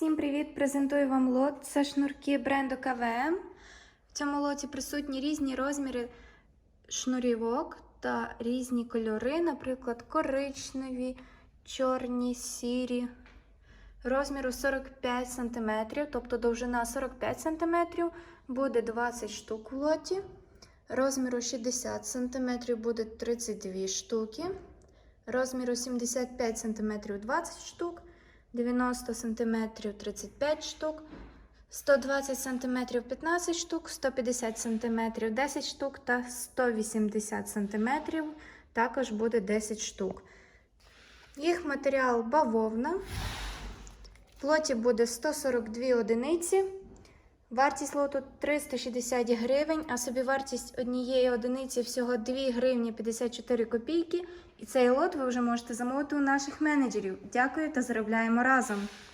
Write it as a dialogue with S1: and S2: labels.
S1: Всім привіт! Презентую вам лот. Це шнурки бренду КВМ. В цьому лоті присутні різні розміри шнурівок та різні кольори, наприклад, коричневі, чорні, сірі. Розміру 45 см, тобто довжина 45 см, буде 20 штук в лоті. Розміру 60 см буде 32 штуки. Розміру 75 см 20 штук. 90 см 35 штук, 120 см 15 штук, 150 см 10 штук та 180 см також буде 10 штук. Їх матеріал бавовна. В плоті буде 142 одиниці. Вартість лоту 360 гривень, а собівартість однієї одиниці всього 2 гривні 54 копійки. І цей лот ви вже можете замовити у наших менеджерів. Дякую та заробляємо разом!